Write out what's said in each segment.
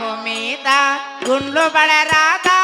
మీద గుండ్లు పడరాదా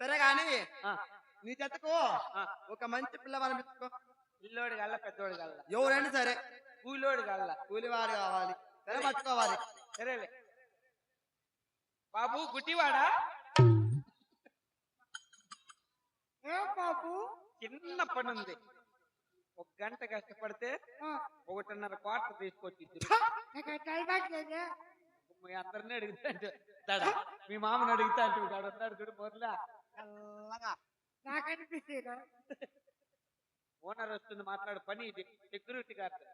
సరే ఆ. నీ జతకు. ఒక మంచి పిల్లవాడిని పెట్టుకో పిల్లోడు గల్ల పెద్దోడు గల్ల ఎవరైనా సరే. కూలోడు గల్ల కూలివాడు కావాలి. సరే పట్టుకోవాలి. సరేలే బాబు గుడ్డివాడా? బాబు? చిన్న పని ఉంది ఒక గంట కష్టపడితే ఒకటిన్నర క్వార్టర్ తీసుకొచ్చి. మీ అందరిని అడుగుతా అంటే మీ మామని అడుగుతా అంటే చూడు మొదలా ఓనర్ వస్తుంది మాట్లాడు పని ఇది సెక్యూరిటీ గార్డ్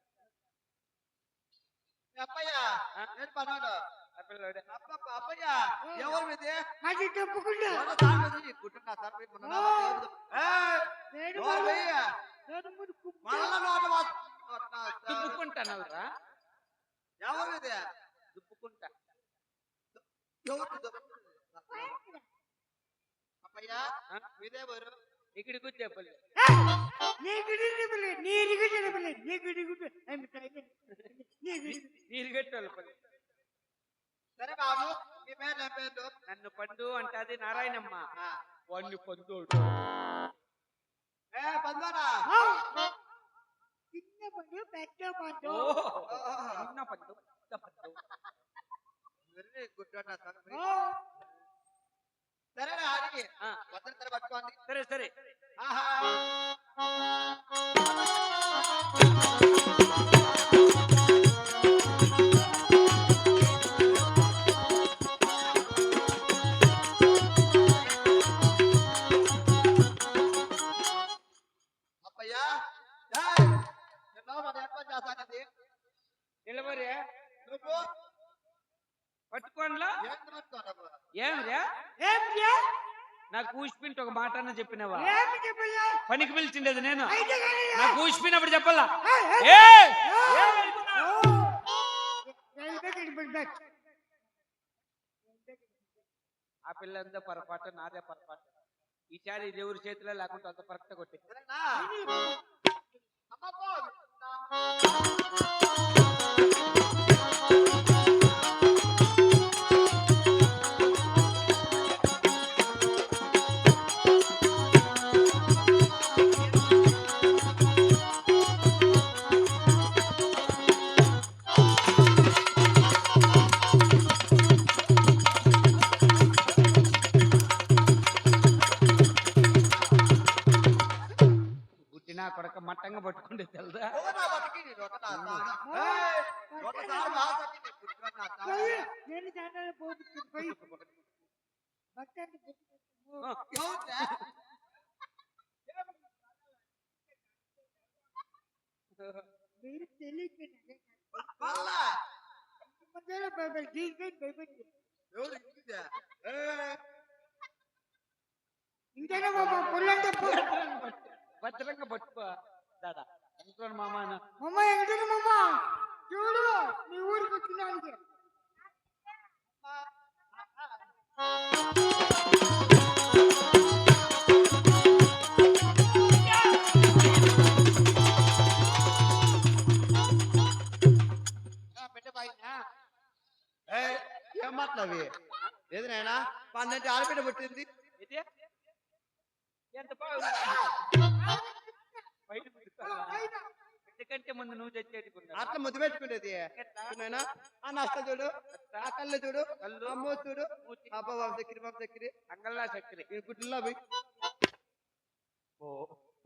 అప్పయ్య ఎవరు మీది? సార్ మళ్ళా నోట వాస్- నోట నా- దుబ్బుకుంటానల్రా ఎవరు మీది? దుబ్బుకుంటా? అప్పయ్య? మీదెవరు ఇక్కడ కూర్చోపల్లి నీకు నిలబలే నీకు నిలబలే నీకు నిలబలే నీకు నీరు కట్టోళ్ళ పల్లి సరే బాబు నన్ను పండు అంటాది నారాయణమ్మ. వాడిని పండు పెద్ద పండు ఓ చిన్న పండు పెద్ద పండు వెరీ గుడ్ అన్న సార్ ఓ, సరేనా అడిగి ఆ, వద్దరు సరే పట్టుకోండి సరే సరే ఆహా నిలబరే నువ్వు? ఏమిరా చే? నాకు ఊసిపింటి ఒక మాట అన్న చెప్పినవా? పనికి పిలిచిండేది నేను నాకు ఊసిపోయినప్పుడు చెప్పాలా. ఆ పిల్లంతా పొరపాటు నాదే పొరపాటు ఈసారి ఇది ఎవరి చేతిలో లేకుండా అంత పరక్త కొట్టి పెట్టుకో. ఎవరురా? మీరు తెలియకపోయినా మళ్ళా మధ్యలో బైబిల్ తీసుకొని బైబిల్ ఎవరు ఇంటిదా? ఏయ్, ఇంతేనా బాబా పొల్లంటే. భద్రంగా పట్టుకో దాదా అనుకోను మామ అన్న. మమ్మ ఎక్కడికి మమ్మ చూడు నీ ఊరికి వచ్చినానికి ఆ, పెట్టే బాయ్నా. ఏయ్, ఏం మాట్లావి ఏది నాయనా పందంటే ఆడబిడ్డ పుట్టింది ఇది ఎంత బాగుంది బయట పెట్టుకోవాలా? బిడ్డ ఎందుకంటే ముందు నువ్వు చచ్చేట్టుకున్నావు అట్లా ముద్దు పెట్టుకునేది ఆ నష్ట చూడు ఆ కళ్ళు చూడు కళ్ళు. మూతి చూడు. ఆ బాబు దగ్గర బాబు దగ్గర అంగల్లా చక్కెర. ఈ గుడ్లలో పోయి.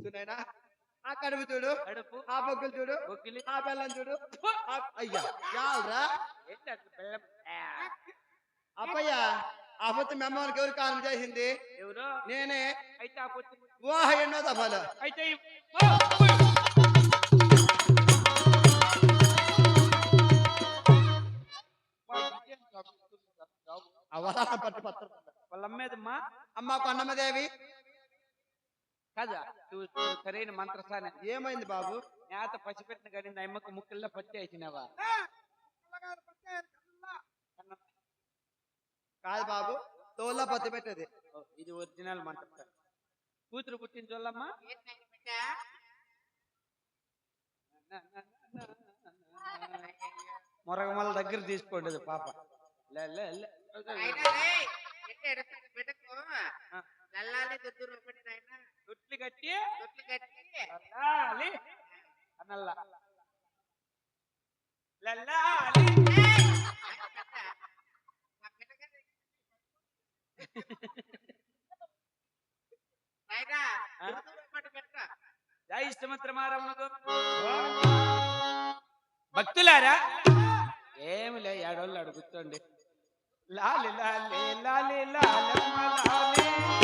చూడైనా ఆ కడుపు చూడు కడుపు? ఆ బొగ్గులు చూడు బొగ్గిలి? ఆ బెల్లం చూడు. ఆ- అయ్యా బెల్లం? ఆ, పొత్తు మెమ్మకి ఎవరు కాలం చేసింది? ఎవరు? నేనే. అయితే ఆ పొత్తు ఓహ ఎన్నో దఫాలు. అయితే అమ్మ కొండమ్మదేవి కదా నువ్వు నువ్వు సరైన మంత్రసాన. ఏమైంది బాబు? నేత పసిపెట్టిన కానీ నా అమ్మకు ముక్కల్లో వేసినావా? కల్లా. కాదు బాబు తోల్లో పత్తి పెట్టేది. ఇది ఒరిజినల్ మంత్రసాన కూతురు పుట్టిన బిడ్డ మొరగమల దగ్గర తీసుకోండి పాప. లే, లల్లాలి దుద్దురు ఒకటి నాయన. కట్టి. కట్టి. లల్లాలి అనల్లా లల్లాలి. జై భక్తులారా? ఏమి లే ఏడోళ్ళు అడు लाल लाल लाल लाल मला